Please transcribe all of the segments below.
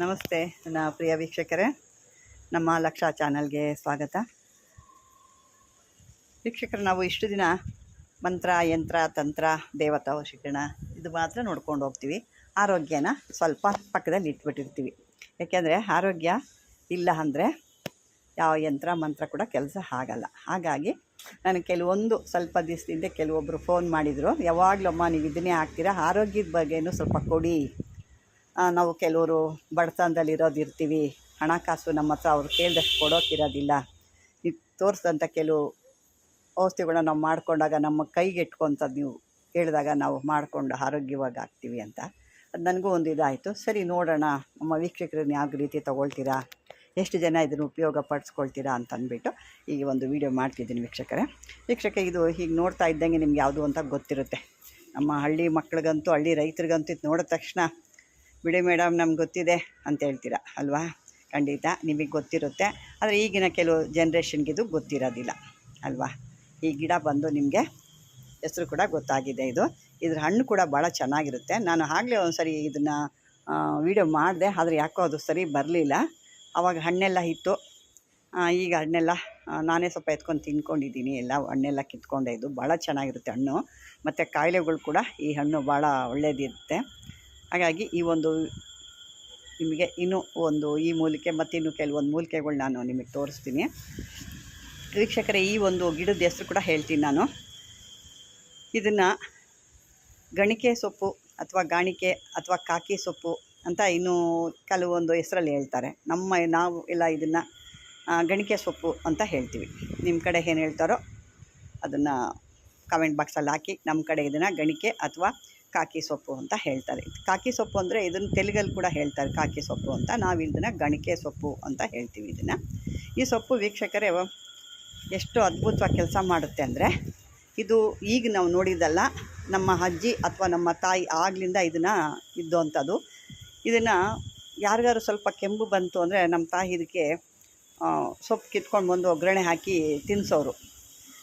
ನಮಸ್ತೆ, ನನ್ನ ಪ್ರಿಯ ವೀಕ್ಷಕರೇ. ನಮ್ಮ ಲಕ್ಷ ಚಾನಲ್ಗೆ ಸ್ವಾಗತ. ವೀಕ್ಷಕರು, ನಾವು ಇಷ್ಟು ದಿನ ಮಂತ್ರ, ಯಂತ್ರ, ತಂತ್ರ, ದೇವತಾ, ವಶೀಕರಣ ಇದು ಮಾತ್ರ ನೋಡ್ಕೊಂಡು ಹೋಗ್ತೀವಿ. ಆರೋಗ್ಯನ ಸ್ವಲ್ಪ ಪಕ್ಕದಲ್ಲಿ ಇಟ್ಬಿಟ್ಟಿರ್ತೀವಿ. ಯಾಕೆಂದರೆ ಆರೋಗ್ಯ ಇಲ್ಲ ಅಂದರೆ ಯಾವ ಯಂತ್ರ, ಮಂತ್ರ ಕೂಡ ಕೆಲಸ ಆಗಲ್ಲ. ಹಾಗಾಗಿ ನಾನು ಕೆಲವೊಂದು ಸ್ವಲ್ಪ ದಿವಸದಿಂದ ಕೆಲವೊಬ್ಬರು ಫೋನ್ ಮಾಡಿದರು. ಯಾವಾಗಲೂ ಅಮ್ಮ ನೀವು ಇದನ್ನೇ ಹಾಕ್ತೀರಾ? ಆರೋಗ್ಯದ ಬಗ್ಗೆನೂ ಸ್ವಲ್ಪ ಕೊಡಿ. ನಾವು ಕೆಲವರು ಬಡತನದಲ್ಲಿರೋದು ಇರ್ತೀವಿ. ಹಣಕಾಸು ನಮ್ಮ ಹತ್ರ ಅವ್ರು ಕೇಳಿದಷ್ಟು ಕೊಡೋಕ್ಕಿರೋದಿಲ್ಲ ತೋರಿಸಿದಂಥ ಕೆಲವು ಔಷಧಿಗಳನ್ನ ನಾವು ಮಾಡಿಕೊಂಡಾಗ ನಮ್ಮ ಕೈಗೆ ನೀವು ಹೇಳಿದಾಗ ನಾವು ಮಾಡಿಕೊಂಡು ಆರೋಗ್ಯವಾಗಿ ಆಗ್ತೀವಿ ಅಂತ. ಅದು ನನಗೂ ಒಂದು ಇದಾಯಿತು. ಸರಿ, ನೋಡೋಣ. ನಮ್ಮ ವೀಕ್ಷಕರನ್ನ ಯಾವ ರೀತಿ ತೊಗೊಳ್ತೀರಾ? ಎಷ್ಟು ಜನ ಇದನ್ನು ಉಪಯೋಗ ಪಡಿಸ್ಕೊಳ್ತೀರಾ ಅಂತ ಅಂದ್ಬಿಟ್ಟು ಈಗ ಒಂದು ವಿಡಿಯೋ ಮಾಡ್ತಿದ್ದೀನಿ ವೀಕ್ಷಕರೇ. ವೀಕ್ಷಕ ಇದು ಹೀಗೆ ನೋಡ್ತಾ ಇದ್ದಂಗೆ ನಿಮ್ಗೆ ಯಾವುದು ಅಂತ ಗೊತ್ತಿರುತ್ತೆ. ನಮ್ಮ ಹಳ್ಳಿ ಮಕ್ಳಿಗಂತೂ, ಹಳ್ಳಿ ರೈತರಿಗಂತೂ ಇದು ನೋಡಿದ ತಕ್ಷಣ ಬಿಡಿ ಮೇಡಮ್, ನಮ್ಗೆ ಗೊತ್ತಿದೆ ಅಂತ ಹೇಳ್ತೀರಾ? ಅಲ್ವಾ? ಖಂಡಿತ ನಿಮಗೆ ಗೊತ್ತಿರುತ್ತೆ. ಆದರೆ ಈಗಿನ ಕೆಲವು ಜನ್ರೇಷನ್ಗಿದು ಗೊತ್ತಿರೋದಿಲ್ಲ. ಅಲ್ವಾ? ಈ ಗಿಡ ಬಂದು ನಿಮಗೆ ಹೆಸರು ಕೂಡ ಗೊತ್ತಾಗಿದೆ ಇದು. ಇದ್ರ ಹಣ್ಣು ಕೂಡ ಭಾಳ ಚೆನ್ನಾಗಿರುತ್ತೆ. ನಾನು ಆಗಲೇ ಒಂದು ಸರಿ ಇದನ್ನು ವೀಡಿಯೋ ಮಾಡಿದೆ. ಆದರೆ ಯಾಕೋ ಅದು ಸರಿ ಬರಲಿಲ್ಲ. ಆವಾಗ ಹಣ್ಣೆಲ್ಲ ಇತ್ತು. ಈಗ ಹಣ್ಣೆಲ್ಲ ನಾನೇ ಸ್ವಲ್ಪ ಎತ್ಕೊಂಡು ತಿನ್ಕೊಂಡಿದ್ದೀನಿ. ಎಲ್ಲ ಹಣ್ಣೆಲ್ಲ ಕಿತ್ಕೊಂಡೆ ಇದು. ಭಾಳ ಚೆನ್ನಾಗಿರುತ್ತೆ ಹಣ್ಣು. ಮತ್ತು ಕಾಯಿಲೆಗಳು ಕೂಡ ಈ ಹಣ್ಣು ಭಾಳ ಒಳ್ಳೆಯದಿರುತ್ತೆ ಹಾಗಾಗಿ ಈ ಒಂದು ನಿಮಗೆ ಇನ್ನೂ ಒಂದು ಈ ಮೂಲಿಕೆ ಮತ್ತಿನ್ನು ಕೆಲವೊಂದು ಮೂಲಿಕೆಗಳು ನಾನು ನಿಮಗೆ ತೋರಿಸ್ತೀನಿ. ವೀಕ್ಷಕರೇ, ಈ ಒಂದು ಗಿಡದ ಹೆಸರು ಕೂಡ ಹೇಳ್ತೀನಿ ನಾನು. ಇದನ್ನು ಗಣಿಕೆ ಸೊಪ್ಪು ಅಥವಾ ಗಾಣಿಕೆ ಅಥವಾ ಕಾಕಿ ಸೊಪ್ಪು ಅಂತ ಇನ್ನೂ ಕೆಲವೊಂದು ಹೆಸರಲ್ಲಿ ಹೇಳ್ತಾರೆ. ನಮ್ಮ ನಾವು ಎಲ್ಲ ಇದನ್ನು ಗಣಿಕೆ ಸೊಪ್ಪು ಅಂತ ಹೇಳ್ತೀವಿ. ನಿಮ್ಮ ಕಡೆ ಏನು ಹೇಳ್ತಾರೋ ಅದನ್ನು ಕಮೆಂಟ್ ಬಾಕ್ಸಲ್ಲಿ ಹಾಕಿ ನಮ್ಮ ಕಡೆ ಇದನ್ನು ಗಣಿಕೆ ಅಥವಾ ಕಾಕಿ ಸೊಪ್ಪು ಅಂತ ಹೇಳ್ತಾರೆ. ಕಾಕಿ ಸೊಪ್ಪು ಅಂದರೆ ಇದನ್ನು ತೆಲುಗಲ್ಲಿ ಕೂಡ ಹೇಳ್ತಾರೆ ಕಾಕಿ ಸೊಪ್ಪು ಅಂತ. ನಾವು ಇದನ್ನು ಗಣಿಕೆ ಸೊಪ್ಪು ಅಂತ ಹೇಳ್ತೀವಿ ಇದನ್ನು. ಈ ಸೊಪ್ಪು ವೀಕ್ಷಕರೇ ಎಷ್ಟು ಅದ್ಭುತವಾಗಿ ಕೆಲಸ ಮಾಡುತ್ತೆ ಅಂದರೆ, ಇದು ಈಗ ನಾವು ನೋಡಿದ್ದಲ್ಲ, ನಮ್ಮ ಅಜ್ಜಿ ಅಥವಾ ನಮ್ಮ ತಾಯಿ ಆಗಲಿಂದ ಇದನ್ನು ಇದ್ದಂಥದ್ದು. ಇದನ್ನು ಯಾರಿಗಾರು ಸ್ವಲ್ಪ ಕೆಂಪು ಬಂತು ಅಂದರೆ ನಮ್ಮ ತಾಯಿ ಇದಕ್ಕೆ ಸೊಪ್ಪು ಕಿತ್ಕೊಂಡು ಬಂದು ಒಗ್ಗರಣೆ ಹಾಕಿ ತಿನ್ನಿಸೋರು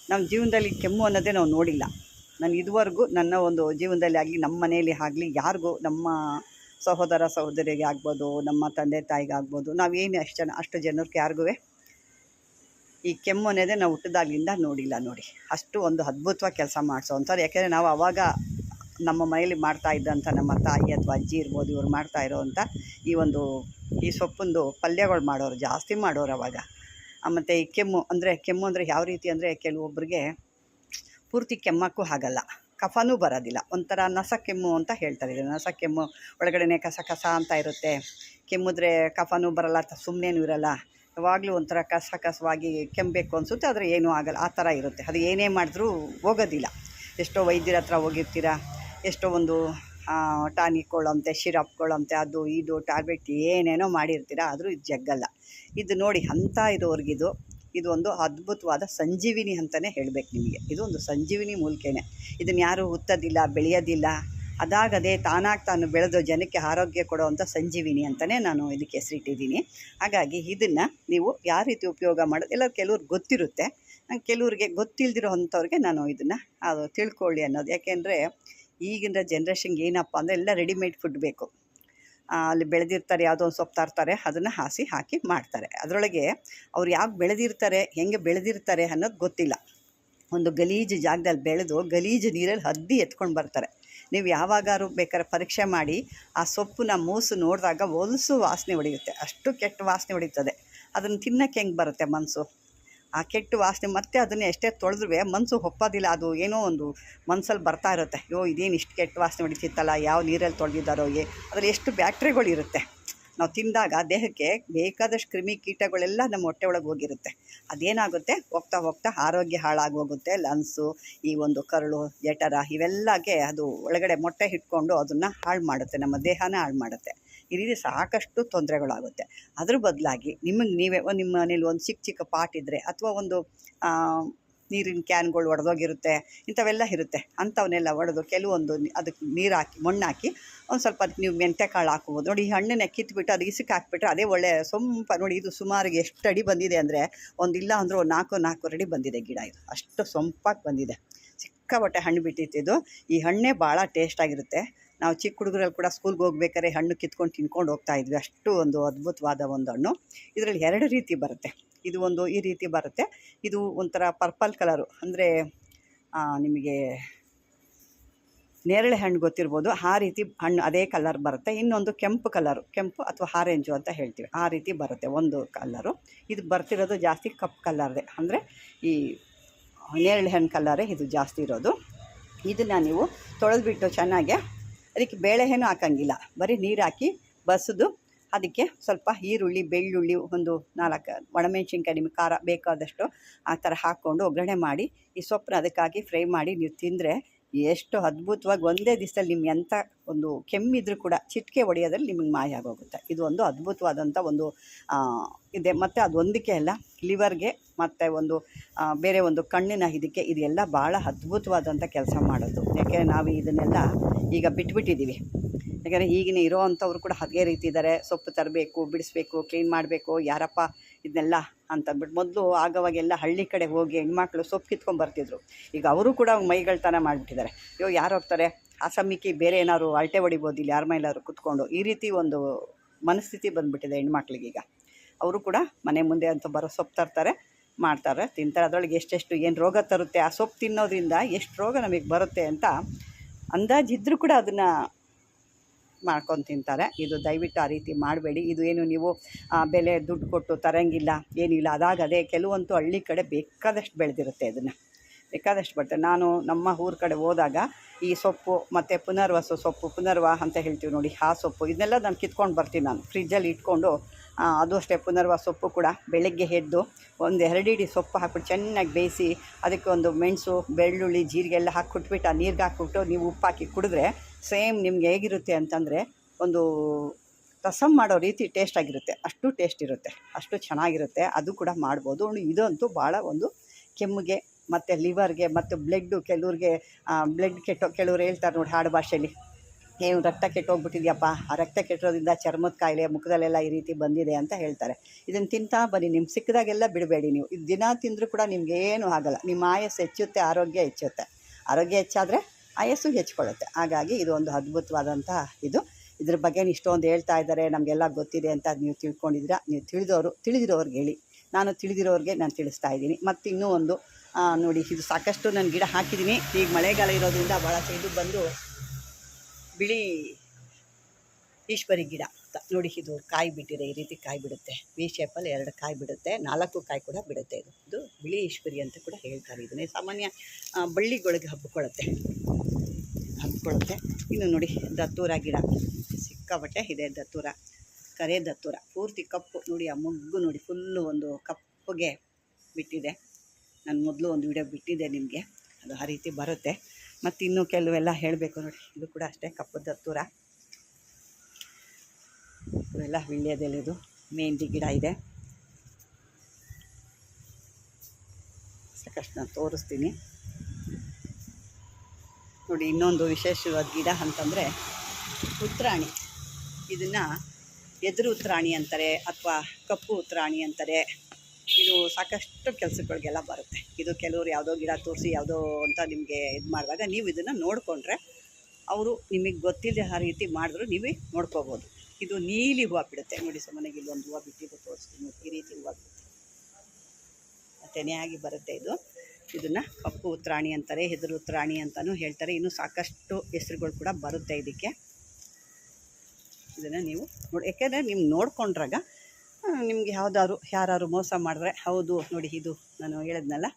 ನಮ್ಮ ಜೀವನದಲ್ಲಿ ಕೆಮ್ಮು ಅನ್ನೋದೇ ನಾವು ನೋಡಿಲ್ಲ. ನಾನು ಇದುವರೆಗೂ ನನ್ನ ಒಂದು ಜೀವನದಲ್ಲಿ ಆಗಲಿ ನಮ್ಮ ಮನೆಯಲ್ಲಿ ಆಗಲಿ, ಯಾರಿಗೂ ನಮ್ಮ ಸಹೋದರ ಸಹೋದರಿಗೆ ಆಗ್ಬೋದು, ನಮ್ಮ ತಂದೆ ತಾಯಿಗೆ ಆಗ್ಬೋದು ನಾವೇನು ಅಷ್ಟು ಜನ, ಅಷ್ಟು ಜನಕ್ಕೆ ಯಾರಿಗೂ ಈ ಕೆಮ್ಮು ಅನ್ನೋದೇ ನಾವು ಹುಟ್ಟಿದಾಗ್ಲಿಂದ ನೋಡಿಲ್ಲ ನೋಡಿ. ಅಷ್ಟು ಒಂದು ಅದ್ಭುತವಾಗಿ ಕೆಲಸ ಮಾಡಿಸೋ ಅಂಥವ್ರು ಯಾಕೆಂದರೆ ನಾವು ಆವಾಗ ನಮ್ಮ ಮನೆಯಲ್ಲಿ ಮಾಡ್ತಾ ಇದ್ದಂಥ ನಮ್ಮ ತಾಯಿ ಅಥವಾ ಅಜ್ಜಿ ಇರ್ಬೋದು, ಇವ್ರು ಮಾಡ್ತಾ ಇರೋವಂಥ ಈ ಒಂದು, ಈ ಸೊಪ್ಪಂದು ಪಲ್ಯಗಳು ಮಾಡೋರು ಜಾಸ್ತಿ ಮಾಡೋರು ಅವಾಗ. ಮತ್ತು ಈ ಕೆಮ್ಮು ಅಂದರೆ ಕೆಮ್ಮು ಅಂದರೆ ಯಾವ ರೀತಿ ಅಂದರೆ ಕೆಲವೊಬ್ಬರಿಗೆ ಪೂರ್ತಿ ಕೆಮ್ಮಕ್ಕೂ ಆಗಲ್ಲ ಕಫನೂ ಬರೋದಿಲ್ಲ. ಒಂಥರ ನಸ ಕೆಮ್ಮು ಅಂತ ಹೇಳ್ತಾರೆ ಇದು ನಸ ಕೆಮ್ಮು ಒಳಗಡೆ ಕಸ ಕಸ ಅಂತ ಇರುತ್ತೆ. ಕೆಮ್ಮಿದ್ರೆ ಕಫನೂ ಬರಲ್ಲ ಸುಮ್ಮನೇನೂ ಇರಲ್ಲ. ಯಾವಾಗಲೂ ಒಂಥರ ಕಸ ಕಸವಾಗಿ ಕೆಮ್ಮಬೇಕು ಅನಿಸುತ್ತೆ, ಆದರೆ ಏನೂ ಆಗಲ್ಲ. ಆ ಥರ ಇರುತ್ತೆ. ಅದು ಏನೇ ಮಾಡಿದ್ರೂ ಹೋಗೋದಿಲ್ಲ. ಎಷ್ಟೋ ವೈದ್ಯರ ಹತ್ರ ಹೋಗಿರ್ತೀರ? ಎಷ್ಟೋ ಒಂದು ಟಾನಿಕ್ಗಳಂತೆ ಶಿರಪ್ಗಳಂತೆ ಅದು, ಇದು, ಟ್ಯಾಬ್ಲೆಟ್ ಏನೇನೋ ಮಾಡಿರ್ತೀರ? ಆದರೂ ಇದು ಜಗ್ಗಲ್ಲ. ಇದು ನೋಡಿ ಅಂಥ ಇರೋರ್ಗಿದು ಇದು ಒಂದು ಅದ್ಭುತವಾದ ಸಂಜೀವಿನಿ ಅಂತಲೇ ಹೇಳಬೇಕು ನಿಮಗೆ. ಇದು ಒಂದು ಸಂಜೀವಿನಿ ಮೂಲಿಕೆನೇ. ಇದನ್ನು ಯಾರೂ ಹುತ್ತೋದಿಲ್ಲ, ಬೆಳೆಯೋದಿಲ್ಲ, ಅದಾಗದೆ ತಾನಾಗಿ ತಾನು ಬೆಳೆದು ಜನಕ್ಕೆ ಆರೋಗ್ಯ ಕೊಡುವಂಥ ಸಂಜೀವಿನಿ ಅಂತಲೇ ನಾನು ಇದಕ್ಕೆ ಹೆಸರಿಟ್ಟಿದ್ದೀನಿ. ಹಾಗಾಗಿ ಇದನ್ನು ನೀವು ಯಾವ ರೀತಿ ಉಪಯೋಗ ಮಾಡೋದು ಎಲ್ಲ ಕೆಲವ್ರಿಗೆ ಗೊತ್ತಿರುತ್ತೆ. ಕೆಲವ್ರಿಗೆ ಗೊತ್ತಿಲ್ಲದಿರೋ ಅಂಥವ್ರಿಗೆ ನಾನು ಇದನ್ನು, ಅದು ತಿಳ್ಕೊಳ್ಳಿ ಅನ್ನೋದು. ಯಾಕೆಂದರೆ ಈಗಿನ ಜನ್ರೇಷನ್ಗೆ ಏನಪ್ಪ ಅಂದರೆ ಎಲ್ಲ ರೆಡಿಮೇಡ್ ಫುಡ್ ಬೇಕು. ಅಲ್ಲಿ ಬೆಳೆದಿರ್ತಾರೆ, ಯಾವುದೋ ಒಂದು ಸೊಪ್ಪು ತರ್ತಾರೆ, ಅದನ್ನು ಹಾಸಿ ಹಾಕಿ ಮಾಡ್ತಾರೆ. ಅದರೊಳಗೆ ಅವ್ರು ಯಾಕೆ ಬೆಳೆದಿರ್ತಾರೆ, ಹೆಂಗೆ ಬೆಳೆದಿರ್ತಾರೆ ಅನ್ನೋದು ಗೊತ್ತಿಲ್ಲ. ಒಂದು ಗಲೀಜು ಜಾಗದಲ್ಲಿ ಬೆಳೆದು ಗಲೀಜು ನೀರಲ್ಲಿ ಹದ್ದಿ ಎತ್ಕೊಂಡು ಬರ್ತಾರೆ. ನೀವು ಯಾವಾಗಾರು ಬೇಕಾದ್ರೆ ಪರೀಕ್ಷೆ ಮಾಡಿ ಆ ಸೊಪ್ಪನ್ನ ಮೂಸು ನೋಡಿದಾಗ ಹೊಲಸು ವಾಸನೆ ಹೊಡೆಯುತ್ತೆ ಅಷ್ಟು ಕೆಟ್ಟ ವಾಸನೆ ಹೊಡೆಯುತ್ತದೆ ಅದನ್ನು ತಿನ್ನಕ್ಕೆ ಹೆಂಗೆ ಬರುತ್ತೆ ಮನಸ್ಸು ಆ ಕೆಟ್ಟ ವಾಸನೆ ಮತ್ತೆ ಅದನ್ನು ಎಷ್ಟೇ ತೊಳೆದ್ರೂ ಮನಸ್ಸು ಒಪ್ಪೋದಿಲ್ಲ ಅದು ಏನೋ ಒಂದು ಮನಸ್ಸಲ್ಲಿ ಬರ್ತಾ ಇರುತ್ತೆ. ಅಯ್ಯೋ, ಇದೇನು ಇಷ್ಟು ಕೆಟ್ಟ ವಾಸನೆ ಹೊಡಿತಿತ್ತಲ್ಲ, ಯಾವ ನೀರಲ್ಲಿ ತೊಳೆದಿದ್ದಾರೋ ಅದ್ರಲ್ಲಿ ಎಷ್ಟು ಬ್ಯಾಕ್ಟ್ರಿಗಳು ಇರುತ್ತೆ. ನಾವು ತಿಂದಾಗ ದೇಹಕ್ಕೆ ಬೇಕಾದಷ್ಟು ಕ್ರಿಮಿ ಕೀಟಗಳೆಲ್ಲ ನಮ್ಮ ಹೊಟ್ಟೆ ಒಳಗೆ ಹೋಗಿರುತ್ತೆ. ಅದೇನಾಗುತ್ತೆ? ಹೋಗ್ತಾ ಹೋಗ್ತಾ ಆರೋಗ್ಯ ಹಾಳಾಗೋಗುತ್ತೆ. ಲನ್ಸು, ಈ ಒಂದು ಕರಳು, ಜಠರ ಇವೆಲ್ಲಗೆ ಅದು ಒಳಗಡೆ ಮೊಟ್ಟೆ ಇಟ್ಕೊಂಡು ಅದನ್ನು ಹಾಳು ಮಾಡುತ್ತೆ. ನಮ್ಮ ದೇಹನ ಹಾಳು ಮಾಡುತ್ತೆ. ಈ ರೀತಿ ಸಾಕಷ್ಟು ತೊಂದರೆಗಳಾಗುತ್ತೆ. ಅದ್ರ ಬದಲಾಗಿ ನಿಮಗೆ ನೀವೇ ಒಂದು ನಿಮ್ಮ ಮನೇಲಿ ಒಂದು ಚಿಕ್ಕ ಚಿಕ್ಕ ಪಾಟ್ ಇದ್ದರೆ ಅಥವಾ ಒಂದು ನೀರಿನ ಕ್ಯಾನ್ಗಳು ಒಡೆದೋಗಿರುತ್ತೆ, ಇಂಥವೆಲ್ಲ ಇರುತ್ತೆ. ಅಂಥವನ್ನೆಲ್ಲ ಒಡೆದು ಕೆಲವೊಂದು ಅದಕ್ಕೆ ನೀರು ಹಾಕಿ ಮಣ್ಣು ಹಾಕಿ ಒಂದು ಸ್ವಲ್ಪ ಅದಕ್ಕೆ ನೀವು ಮೆಂತ್ಯ ಕಾಳು ಹಾಕ್ಬೋದು. ನೋಡಿ ಈ ಹಣ್ಣನ್ನ ಕಿತ್ಬಿಟ್ಟು ಅದು ಇಸಕ್ಕೆ ಹಾಕ್ಬಿಟ್ರೆ ಅದೇ ಒಳ್ಳೆ ಸೊಂಪ ನೋಡಿ ಇದು ಸುಮಾರಿಗೆ ಎಷ್ಟು ಅಡಿ ಬಂದಿದೆ ಅಂದರೆ ಒಂದಿಲ್ಲ ಅಂದರೂ ನಾಲ್ಕು ನಾಲ್ಕು ಅಡಿ ಬಂದಿದೆ ಗಿಡ ಇದು. ಅಷ್ಟು ಸೊಂಪಾಗಿ ಬಂದಿದೆ. ಸಿಕ್ಕಾಪಟ್ಟೆ ಹಣ್ಣು ಬಿಟ್ಟಿತ್ತು ಇದು. ಈ ಹಣ್ಣೇ ಭಾಳ ಟೇಸ್ಟಾಗಿರುತ್ತೆ ನಾವು ಚಿಕ್ಕ ಹುಡುಗರಲ್ಲಿ ಕೂಡ ಸ್ಕೂಲ್ಗೆ ಹೋಗ್ಬೇಕಾದ್ರೆ ಹಣ್ಣು ಕಿತ್ಕೊಂಡು ತಿನ್ಕೊಂಡು ಹೋಗ್ತಾ ಇದ್ವಿ. ಅಷ್ಟು ಒಂದು ಅದ್ಭುತವಾದ ಒಂದು ಹಣ್ಣು. ಇದರಲ್ಲಿ ಎರಡು ರೀತಿ ಬರುತ್ತೆ. ಇದು ಒಂದು ಈ ರೀತಿ ಬರುತ್ತೆ. ಇದು ಒಂಥರ ಪರ್ಪಲ್ ಕಲರು. ಅಂದರೆ ನಿಮಗೆ ನೇರಳೆ ಹಣ್ಣು ಗೊತ್ತಿರ್ಬೋದು. ಆ ರೀತಿ ಹಣ್ಣು ಅದೇ ಕಲರ್ ಬರುತ್ತೆ. ಇನ್ನೊಂದು ಕೆಂಪು ಕಲರು. ಕೆಂಪು ಅಥವಾ ಆರೆಂಜು ಅಂತ ಹೇಳ್ತೀವಿ. ಆ ರೀತಿ ಬರುತ್ತೆ ಒಂದು ಕಲರು. ಇದು ಬರ್ತಿರೋದು ಜಾಸ್ತಿ ಕಪ್ ಕಲರ್ದೆ. ಅಂದರೆ, ಈ ನೇರಳೆ ಹಣ್ಣು ಕಲರೇ ಇದು ಜಾಸ್ತಿ ಇರೋದು. ಇದನ್ನು ನೀವು ತೊಳೆದ್ಬಿಟ್ಟು ಚೆನ್ನಾಗೆ ಅದಕ್ಕೆ ಬೇಳೆ ಏನು ಹಾಕಂಗಿಲ್ಲ. ಬರೀ ನೀರು ಹಾಕಿ ಬಸಿದು ಅದಕ್ಕೆ ಸ್ವಲ್ಪ ಈರುಳ್ಳಿ, ಬೆಳ್ಳುಳ್ಳಿ ಒಂದು ನಾಲ್ಕು ಒಣಮೆಣ್ಸಿನ್ಕಾಯಿ ನಿಮಗೆ ಖಾರ ಬೇಕಾದಷ್ಟು ಆ ಥರ ಹಾಕ್ಕೊಂಡು ಒಗ್ಗರಣೆ ಮಾಡಿ ಈ ಸೊಪ್ಪನ್ನ ಅದಕ್ಕಾಗಿ ಫ್ರೈ ಮಾಡಿ ನೀವು ತಿಂದರೆ ಎಷ್ಟು ಅದ್ಭುತವಾಗಿ ಒಂದೇ ದಿವಸದಲ್ಲಿ ನಿಮ್ಗೆ ಎಂಥ ಒಂದು ಕೆಮ್ಮಿದ್ರೂ ಕೂಡ ಚಿಟಿಕೆ ಹೊಡೆಯೋದ್ರಲ್ಲಿ ನಿಮಗೆ ಮಾಯ ಆಗೋಗುತ್ತೆ. ಇದು ಒಂದು ಅದ್ಭುತವಾದಂಥ ಒಂದು ಇದೆ. ಮತ್ತು ಅದೊಂದಕ್ಕೆ ಅಲ್ಲ, ಲಿವರ್ಗೆ ಮತ್ತು ಒಂದು ಬೇರೆ ಒಂದು ಕಣ್ಣಿನ ಇದಕ್ಕೆ ಇದೆಲ್ಲ ಭಾಳ ಅದ್ಭುತವಾದಂಥ ಕೆಲಸ ಮಾಡೋದು. ಯಾಕೆಂದರೆ ನಾವು ಇದನ್ನೆಲ್ಲ ಈಗ ಬಿಟ್ಬಿಟ್ಟಿದ್ದೀವಿ. ಯಾಕೆಂದರೆ ಈಗಿನ ಇರೋ ಅಂಥವ್ರು ಕೂಡ ಅದೇ ರೀತಿ ಇದ್ದಾರೆ. ಸೊಪ್ಪು ತರಬೇಕು, ಬಿಡಿಸ್ಬೇಕು, ಕ್ಲೀನ್ ಮಾಡಬೇಕು. ಯಾರಪ್ಪ ಇದನ್ನೆಲ್ಲ ಅಂತಂದ್ಬಿಟ್ಟು ಮೊದಲು ಆಗವಾಗೆಲ್ಲ ಹಳ್ಳಿ ಕಡೆ ಹೋಗಿ ಹೆಣ್ಮಕ್ಳು ಸೊಪ್ಪು ಕಿತ್ಕೊಂಡು ಬರ್ತಿದ್ರು. ಈಗ ಅವರು ಕೂಡ ಮೈಗಳ್ತನ ಮಾಡಿಬಿಟ್ಟಿದ್ದಾರೆ. ಅಯ್ಯೋ, ಯಾರು ಹೋಗ್ತಾರೆ? ಆ ಸಮಯಕ್ಕೆ ಬೇರೆ ಏನಾದ್ರು ಅಳಟೆ ಹೊಡಿಬೋದು, ಇಲ್ಲಿ ಯಾರ ಮೈಲಾದ್ರು ಕುತ್ಕೊಂಡು? ಈ ರೀತಿ ಒಂದು ಮನಸ್ಥಿತಿ ಬಂದುಬಿಟ್ಟಿದೆ ಹೆಣ್ಮಕ್ಳಿಗೀಗ ಅವರು ಕೂಡ ಮನೆ ಮುಂದೆ ಅಂತ ಬರೋ ಸೊಪ್ಪು ತರ್ತಾರೆ, ಮಾಡ್ತಾರೆ, ತಿಂತಾರೆ. ಅದರೊಳಗೆ ಎಷ್ಟೆಷ್ಟು ಏನು ರೋಗ ತರುತ್ತೆ, ಆ ಸೊಪ್ಪು ತಿನ್ನೋದ್ರಿಂದ ಎಷ್ಟು ರೋಗ ನಮಗೆ ಬರುತ್ತೆ ಅಂತ ಅಂದಾಜಿದ್ರೂ ಕೂಡ ಅದನ್ನು ಮಾಡ್ಕೊಂಡು ತಿಂತಾರೆ ಇದು ದಯವಿಟ್ಟು ಆ ರೀತಿ ಮಾಡಬೇಡಿ. ಇದು ಏನು ನೀವು ಬೆಲೆ ದುಡ್ಡು ಕೊಟ್ಟು ತರಂಗಿಲ್ಲ, ಏನಿಲ್ಲ. ಅದಾಗದೆ ಕೆಲವಂತೂ ಹಳ್ಳಿ ಕಡೆ ಬೇಕಾದಷ್ಟು ಬೆಳೆದಿರುತ್ತೆ ಇದನ್ನು. ಬೇಕಾದಷ್ಟು ಬರ್ತದೆ ನಾನು ನಮ್ಮ ಊರ ಕಡೆ ಹೋದಾಗ ಈ ಸೊಪ್ಪು, ಮತ್ತು ಪುನರ್ವಸು ಸೊಪ್ಪು, ಪುನರ್ವ ಅಂತ ಹೇಳ್ತೀವಿ ನೋಡಿ, ಆ ಸೊಪ್ಪು, ಇದನ್ನೆಲ್ಲ ನಾನು ಕಿತ್ಕೊಂಡು ಬರ್ತೀನಿ ನಾನು. ಫ್ರಿಜ್ಜಲ್ಲಿ ಇಟ್ಕೊಂಡು ಅದು ಅಷ್ಟೇ ಪುನರ್ವ ಸೊಪ್ಪು ಕೂಡ ಬೆಳಗ್ಗೆ ಎದ್ದು ಒಂದು ಎರಡು ಇಡೀ ಸೊಪ್ಪು ಹಾಕ್ಬಿಟ್ಟು ಚೆನ್ನಾಗಿ ಬೇಯಿಸಿ, ಅದಕ್ಕೆ ಒಂದು ಮೆಣಸು, ಬೆಳ್ಳುಳ್ಳಿ ಜೀರಿಗೆ ಎಲ್ಲ ಹಾಕಿ ಕುಟ್ಬಿಟ್ಟು ಆ ನೀರಿಗೆ ಹಾಕ್ಬಿಟ್ಟು ನೀವು ಉಪ್ಪು ಹಾಕಿ ಕುಡಿದ್ರೆ ಸೇಮ್ ನಿಮ್ಗೆ ಹೇಗಿರುತ್ತೆ ಅಂತಂದರೆ ಒಂದು ರಸಮ್ ಮಾಡೋ ರೀತಿ ಟೇಸ್ಟ್ ಆಗಿರುತ್ತೆ. ಅಷ್ಟು ಟೇಸ್ಟ್ ಇರುತ್ತೆ. ಅಷ್ಟು ಚೆನ್ನಾಗಿರುತ್ತೆ. ಅದು ಕೂಡ ಮಾಡ್ಬೋದು. ಇದಂತೂ ಭಾಳ ಒಂದು ಕೆಮ್ಮಿಗೆ ಮತ್ತು ಲಿವರ್ಗೆ ಮತ್ತು ಬ್ಲಡ್ಡು ಕೆಲವ್ರಿಗೆ ಬ್ಲಡ್ ಕೆಟ್ಟೋ, ಕೆಲವ್ರು ಹೇಳ್ತಾರೆ ನೋಡಿ ಹಾಡು ಭಾಷೆಯಲ್ಲಿ. ಏನು ರಕ್ತ ಕೆಟ್ಟೋಗ್ಬಿಟ್ಟಿದ್ಯಪ್ಪ ಆ ರಕ್ತ ಕೆಟ್ಟಿರೋದ್ರಿಂದ ಚರ್ಮದ ಕಾಯಿಲೆ, ಮುಖದಲ್ಲೆಲ್ಲ ಈ ರೀತಿ ಬಂದಿದೆ ಅಂತ ಹೇಳ್ತಾರೆ. ಇದನ್ನು ತಿಂತಾ ಬನ್ನಿ. ನಿಮ್ಗೆ ಸಿಕ್ಕಿದಾಗೆಲ್ಲ ಬಿಡಬೇಡಿ ನೀವು. ಇದು ದಿನ ತಿಂದರೂ ಕೂಡ ನಿಮ್ಗೆ ಏನೂ ಆಗಲ್ಲ. ನಿಮ್ಮ ಆಯಸ್ಸು ಹೆಚ್ಚುತ್ತೆ, ಆರೋಗ್ಯ ಹೆಚ್ಚುತ್ತೆ. ಆರೋಗ್ಯ ಹೆಚ್ಚಾದರೆ ಆಯಸ್ಸು ಹೆಚ್ಚಿಕೊಳ್ಳುತ್ತೆ. ಹಾಗಾಗಿ ಇದು ಒಂದು ಅದ್ಭುತವಾದಂತಹ ಇದು. ಇದ್ರ ಬಗ್ಗೆ ಇಷ್ಟೊಂದು ಹೇಳ್ತಾ ಇದ್ದಾರೆ, ನಮಗೆಲ್ಲ ಗೊತ್ತಿದೆ ಅಂತ ನೀವು ತಿಳ್ಕೊಂಡಿದ್ದೀರಾ, ನೀವು ತಿಳಿದವರು, ತಿಳಿದಿರೋರ್ಗೆ ಹೇಳಿ. ನಾನು ತಿಳಿದಿರೋರಿಗೆ ನಾನು ತಿಳಿಸ್ತಾ ಇದ್ದೀನಿ. ಮತ್ತು ಇನ್ನೂ ಒಂದು ನೋಡಿ, ಇದು ಸಾಕಷ್ಟು ನಾನು ಗಿಡ ಹಾಕಿದ್ದೀನಿ. ಈಗ ಮಳೆಗಾಲ ಇರೋದ್ರಿಂದ ಭಾಳ ಇದು ಬಂದು ಬಿಳಿ ಈಶ್ವರಿ ಗಿಡ. ನೋಡಿ ಇದು ಕಾಯಿ ಬಿಟ್ಟಿದೆ, ಈ ರೀತಿ ಕಾಯಿ ಬಿಡುತ್ತೆ. ವಿ ಶೇಪಲ್ಲಿ ಎರಡು ಕಾಯಿ ಬಿಡುತ್ತೆ, ನಾಲ್ಕು ಕಾಯಿ ಕೂಡ ಬಿಡುತ್ತೆ ಇದು. ಇದು ಬಿಳಿ ಈಶ್ವರಿ ಅಂತ ಕೂಡ ಹೇಳ್ತಾರೆ ಇದನ್ನೇ. ಸಾಮಾನ್ಯ ಬಳ್ಳಿಗಳಿಗೆ ಹಬ್ಬಿಕೊಳ್ಳುತ್ತೆ ಹಬ್ಬಿಕೊಳ್ಳುತ್ತೆ ಇನ್ನು ನೋಡಿ, ದತ್ತೂರ ಗಿಡ. ಸಿಕ್ಕಾಪಟ್ಟೆ ಇದೆ ದತ್ತೂರ, ಕರೆ ದತ್ತೂರ. ಪೂರ್ತಿ ಕಪ್ಪು. ನೋಡಿ, ಆ ಮೊಗ್ಗು ನೋಡಿ ಫುಲ್ಲು ಒಂದು ಕಪ್ಪಗೆ ಬಿಟ್ಟಿದೆ. ನಾನು ಮೊದಲು ಒಂದು ವಿಡಿಯೋ ಬಿಟ್ಟಿದ್ದೆ ನಿಮಗೆ. ಅದು ಆ ರೀತಿ ಬರುತ್ತೆ. ಮತ್ತು ಇನ್ನೂ ಕೆಲವೆಲ್ಲ ಹೇಳಬೇಕು ನೋಡಿ. ಇದು ಕೂಡ ಅಷ್ಟೇ ಕಪ್ಪು ದತ್ತೂರ. ಇವೆಲ್ಲ ವೀಳ್ಯದೆಲೆದು ಮೆಹಂದಿ ಗಿಡ ಇದೆ. ಸಾಕಷ್ಟು ನಾನು ತೋರಿಸ್ತೀನಿ. ನೋಡಿ, ಇನ್ನೊಂದು ವಿಶೇಷವಾದ ಗಿಡ ಅಂತಂದರೆ ಉತ್ತರಾಣಿ. ಇದನ್ನು ಎದುರು ಉತ್ತರಾಣಿ ಅಂತಾರೆ ಅಥವಾ ಕಪ್ಪು ಉತ್ರಾಣಿ ಅಂತಾರೆ. ಇದು ಸಾಕಷ್ಟು ಕೆಲಸಗಳಿಗೆಲ್ಲ ಬರುತ್ತೆ. ಇದು ಕೆಲವರು ಯಾವುದೋ ಗಿಡ ತೋರಿಸಿ ಯಾವುದೋ ಅಂತ ನಿಮಗೆ ಇದು ಮಾಡಿದಾಗ ನೀವು ಇದನ್ನು ನೋಡಿಕೊಂಡ್ರೆ ಅವರು ನಿಮಗೆ ಗೊತ್ತಿಲ್ಲದೆ ಆ ರೀತಿ ಮಾಡಿದ್ರು ನೀವೇ ನೋಡ್ಕೋಬೋದು. ಇದು ನೀಲಿ ಹೂವು ಬಿಡುತ್ತೆ. ನೋಡಿ ಸುಮ್ಮನೆ ಇಲ್ಲಿ ಒಂದು ಹೂವು ಬಿಟ್ಟಿದ್ದು ತೋರಿಸ್ತೀನಿ ಈ ರೀತಿ ಹೂವು ಬಿಡುತ್ತೆ. ತೆನೆಯಾಗಿ ಬರುತ್ತೆ ಇದು. ಇದನ್ನು ಕಪ್ಪು ಉತ್ರಾಣಿ ಅಂತಾರೆ, ಹೆದರು ಉತ್ರಾಣಿ ಅಂತಲೂ ಹೇಳ್ತಾರೆ. ಇನ್ನು ಸಾಕಷ್ಟು ಹೆಸರುಗಳು ಕೂಡ ಬರುತ್ತೆ ಇದಕ್ಕೆ. ಇದನ್ನು ನೀವು ನೋಡಿ, ಯಾಕೆಂದರೆ ನೀವು ನೋಡ್ಕೊಂಡ್ರಾಗ ನಿಮ್ಗೆ ಯಾವ್ದಾದ್ರು ಯಾರು ಮೋಸ ಮಾಡಿದ್ರೆ, ಹೌದು ನೋಡಿ ಇದು ನಾನು ಹೇಳಿದ್ನಲ್ಲ,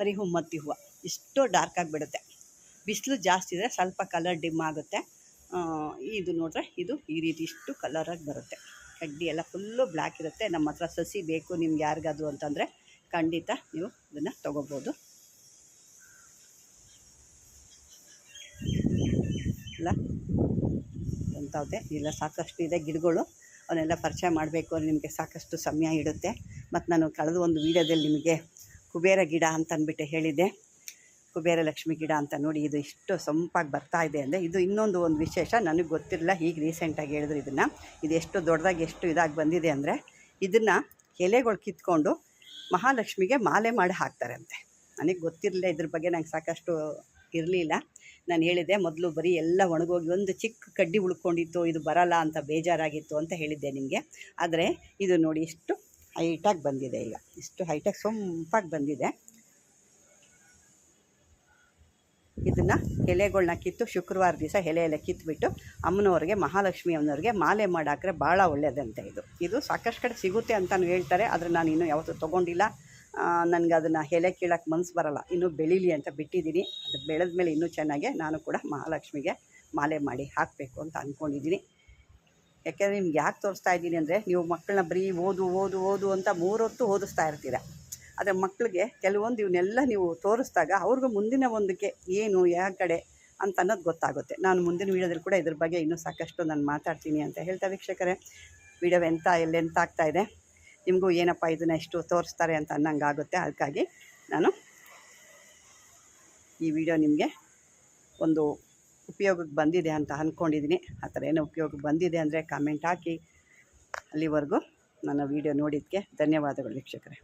ಹರಿಹುಮ್ಮತ್ತಿ ಹೂವು. ಇಷ್ಟು ಡಾರ್ಕ್ ಆಗಿಬಿಡುತ್ತೆ. ಬಿಸಿಲು ಜಾಸ್ತಿ ಇದ್ದರೆ ಸ್ವಲ್ಪ ಕಲರ್ ಡಿಮ್ ಆಗುತ್ತೆ. ಇದು ನೋಡಿದ್ರೆ ಇದು ಈ ರೀತಿ ಇಷ್ಟು ಕಲರಾಗಿ ಬರುತ್ತೆ. ಕಡ್ಡಿ ಎಲ್ಲ ಫುಲ್ಲು ಬ್ಲ್ಯಾಕ್ ಇರುತ್ತೆ. ನಮ್ಮ ಹತ್ರ ಸಸಿ ಬೇಕು ನಿಮ್ಗೆ ಯಾರಿಗಾದ್ರು ಅಂತಂದರೆ ಖಂಡಿತ ನೀವು ಇದನ್ನು ತೊಗೋಬೋದು. ಅಲ್ಲ? ಅಂಥದ್ದೇ ಇಲ್ಲ, ಸಾಕಷ್ಟು ಇದೆ ಗಿಡಗಳು. ಅವನ್ನೆಲ್ಲ ಪರಿಚಯ ಮಾಡಬೇಕು ಅಂದರೆ ನಿಮಗೆ ಸಾಕಷ್ಟು ಸಮಯ ಇಡುತ್ತೆ. ಮತ್ತು ನಾನು ಕಳೆದ ಒಂದು ವೀಡಿಯೋದಲ್ಲಿ ನಿಮಗೆ ಕುಬೇರ ಗಿಡ ಅಂತ ಅಂದ್ಬಿಟ್ಟು ಹೇಳಿದ್ದೆ ಬೇರೆ ಲಕ್ಷ್ಮಿ ಗಿಡ ಅಂತ ನೋಡಿ ಇದು ಇಷ್ಟು ಸೊಂಪಾಗಿ ಬರ್ತಾ ಇದೆ ಅಂದರೆ ಇದು ಇನ್ನೊಂದು ಒಂದು ವಿಶೇಷ. ನನಗೆ ಗೊತ್ತಿರಲಿಲ್ಲ ಈಗ ರೀಸೆಂಟಾಗಿ ಹೇಳಿದ್ರು ಇದನ್ನು. ಇದು ಎಷ್ಟು ದೊಡ್ಡದಾಗಿ ಎಷ್ಟು ಇದಾಗಿ ಬಂದಿದೆ ಅಂದರೆ ಇದನ್ನು ಎಲೆಗಳು ಕಿತ್ಕೊಂಡು ಮಹಾಲಕ್ಷ್ಮಿಗೆ ಮಾಲೆ ಮಾಡಿ ಹಾಕ್ತಾರಂತೆ. ನನಗೆ ಗೊತ್ತಿರಲಿಲ್ಲ ಇದ್ರ ಬಗ್ಗೆ, ನಂಗೆ ಸಾಕಷ್ಟು ಇರಲಿಲ್ಲ. ನಾನು ಹೇಳಿದೆ ಮೊದಲು ಬರೀ ಎಲ್ಲ ಒಣಗೋಗಿ ಒಂದು ಚಿಕ್ಕ ಕಡ್ಡಿ ಉಳ್ಕೊಂಡಿತ್ತು, ಇದು ಬರಲ್ಲ ಅಂತ ಬೇಜಾರಾಗಿತ್ತು ಅಂತ ಹೇಳಿದ್ದೆ ನಿಮಗೆ. ಆದರೆ ಇದು ನೋಡಿ ಇಷ್ಟು ಹೈಟಾಗಿ ಬಂದಿದೆ ಈಗ. ಇಷ್ಟು ಹೈಟಾಗಿ ಸೊಂಪಾಗಿ ಬಂದಿದೆ. ಇದನ್ನು ಎಲೆಗಳನ್ನ ಕಿತ್ತು ಶುಕ್ರವಾರ ದಿವಸ ಎಲೆ ಎಲೆ ಕಿತ್ಬಿಟ್ಟು ಅಮ್ಮನವ್ರಿಗೆ ಮಹಾಲಕ್ಷ್ಮಿ ಅಮ್ಮನವ್ರಿಗೆ ಮಾಲೆ ಮಾಡಾಕ್ರೆ ಭಾಳ ಒಳ್ಳೆಯದಂತೆ ಇದು. ಇದು ಸಾಕಷ್ಟು ಕಡೆ ಸಿಗುತ್ತೆ ಅಂತಲೂ ಹೇಳ್ತಾರೆ, ಆದರೆ ನಾನು ಇನ್ನೂ ಯಾವತ್ತೂ ತೊಗೊಂಡಿಲ್ಲ. ನನಗೆ ಅದನ್ನು ಎಲೆ ಕೀಳಕ್ಕೆ ಮನ್ಸು ಬರಲ್ಲ. ಇನ್ನೂ ಬೆಳೀಲಿ ಅಂತ ಬಿಟ್ಟಿದ್ದೀನಿ. ಅದು ಬೆಳೆದ ಮೇಲೆ ಇನ್ನೂ ಚೆನ್ನಾಗೆ ನಾನು ಕೂಡ ಮಹಾಲಕ್ಷ್ಮಿಗೆ ಮಾಲೆ ಮಾಡಿ ಹಾಕಬೇಕು ಅಂತ ಅಂದ್ಕೊಂಡಿದ್ದೀನಿ ಯಾಕೆಂದರೆ ನಿಮ್ಗೆ ಯಾಕೆ ತೋರಿಸ್ತಾ ಇದ್ದೀನಿ ಅಂದರೆ, ನೀವು ಮಕ್ಕಳನ್ನ ಬರೀ ಓದು ಓದು ಓದು ಅಂತ ಮೂರೊತ್ತು ಓದಿಸ್ತಾ ಇರ್ತೀರ. ಆದರೆ ಮಕ್ಕಳಿಗೆ ಕೆಲವೊಂದು ಇವನ್ನೆಲ್ಲ ನೀವು ತೋರಿಸಿದಾಗ ಅವ್ರಿಗೂ ಮುಂದಿನ ಒಂದಕ್ಕೆ ಏನು, ಯಾವ ಕಡೆ ಅಂತ ಅನ್ನೋದು ಗೊತ್ತಾಗುತ್ತೆ. ನಾನು ಮುಂದಿನ ವೀಡಿಯೋದಲ್ಲಿ ಕೂಡ ಇದ್ರ ಬಗ್ಗೆ ಇನ್ನೂ ಸಾಕಷ್ಟು ನಾನು ಮಾತಾಡ್ತೀನಿ ಅಂತ ಹೇಳ್ತಾ ವೀಕ್ಷಕರೇ. ವೀಡಿಯೋ ಎಂತ ಎಲ್ಲೆಂತ ಆಗ್ತಾ ಇದೆ, ನಿಮಗೂ ಏನಪ್ಪ ಇದನ್ನ ಎಷ್ಟು ತೋರಿಸ್ತಾರೆ ಅಂತ ಅನ್ನಂಗೆ ಆಗುತ್ತೆ ಅದಕ್ಕಾಗಿ ನಾನು ಈ ವಿಡಿಯೋ ನಿಮಗೆ ಒಂದು ಉಪಯೋಗಕ್ಕೆ ಬಂದಿದೆ ಅಂತ ಅಂದ್ಕೊಂಡಿದ್ದೀನಿ ಆ ಥರ ಏನೋ ಉಪಯೋಗಕ್ಕೆ ಬಂದಿದೆ ಅಂದರೆ ಕಾಮೆಂಟ್ ಹಾಕಿ. ಅಲ್ಲಿವರೆಗೂ ನನ್ನ ವಿಡಿಯೋ ನೋಡಿದ್ದಕ್ಕೆ ಧನ್ಯವಾದಗಳು ವೀಕ್ಷಕರೇ.